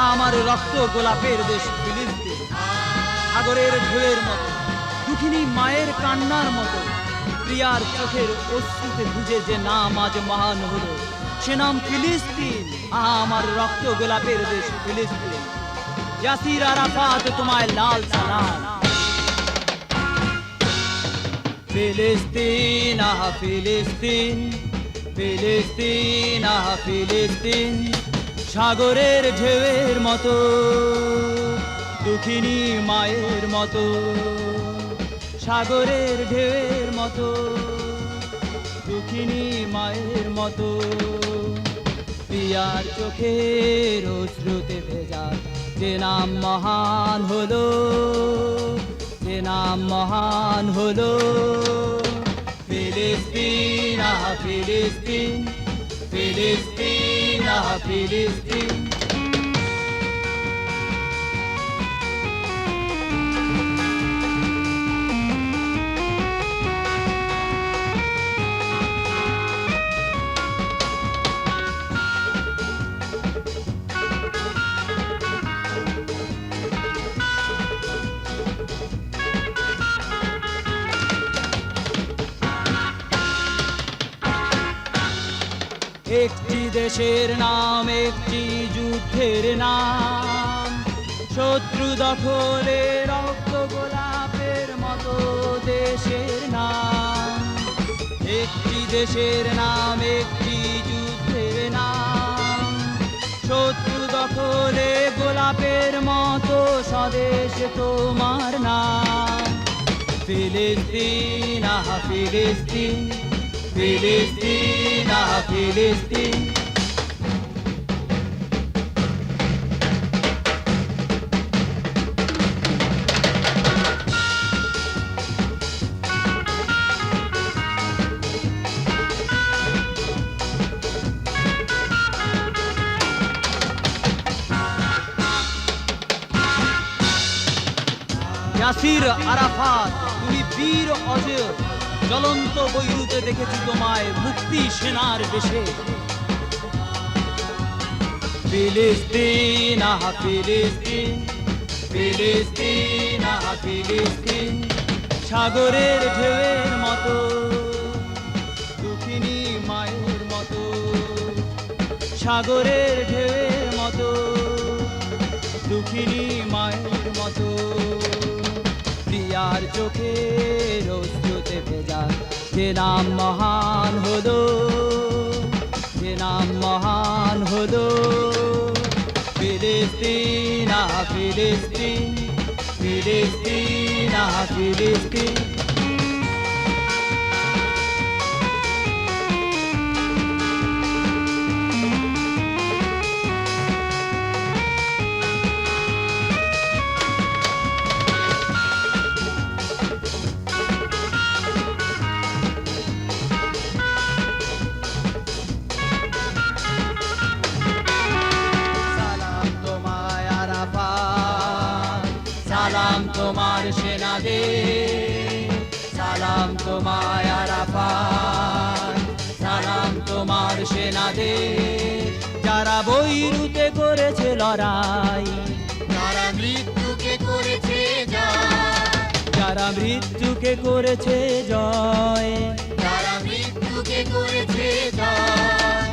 রক্ত গোলাপের দেশ ফিলিস্তিন। সাগরের ঢেউয়ের মতো দুঃখিনী মায়ের কান্নার মতো, প্রিয়ার চোখের অশ্রুতে ভিজে যে নাম আজ মহান হলো। সে নাম ফিলিস্তিন, আহা আমার রক্ত গোলাপের দেশ ফিলিস্তিন। ইয়াসির আরাফাত তোমায় লাল সালাম। ফিলিস্তিন, আহা ফিলিস্তিন ফিলিস্তিন, আহা ফিলিস্তিন। সাগরের ঢেউয়ের মতো, দুঃখিনী মায়ের মতো, সাগরের ঢেউয়ের মতো, দুঃখিনী মায়ের মতো। পিয়ার চোখের অশ্রুতে ভেজা, যে নাম মহান হলো, যে নাম মহান হলো। ফিলিস্তিন, আহা, ফিলিস্তিন ফিলিস্তিন। আহা একটি দেশের নাম, একটি যুদ্ধের নাম। শত্রু দখলে রক্ত গোলাপের মতো দেশের নাম। একটি দেশের নাম, একটি যুদ্ধের নাম। শত্রু দখলে গোলাপের মতো স্বদেশ তোমার নাম। ফিলিস্তিন, আহা, ফিলিস্তিন। ফিলিস্তিন ফিলিস্তিন ইয়াসির আরাফাত তুমি বীর অজয়। জ্বলন্ত বৈরুতে দেখেছি তোমায় মুক্তি সেনার বেশে ফিলিস্তিন, আহা, ফিলিস্তিন ফিলিস্তিন, আহা, ফিলিস্তিন, সাগরের ঢেউয়ের মতো, দুঃখিনী মায়ের মতো, সাগরের ঢেউয়ের প্রিয়ার চোখের অশ্রুতে ভেজা। যে নাম মহান হলো, যে নাম মহান হলো। ফিলিস্তিন ফিলিস্তিন ফিলিস্তিন ফিলিস্তিন। সেনাদের সালাম তোমায় আরাফাত, সালাম তোমার সেনাদের যারা বৈরুতে করেছে লড়াই, যারা মৃত্যুকে করেছে যারা মৃত্যুকে করেছে জয়, যারা মৃত্যুকে করেছে জয়।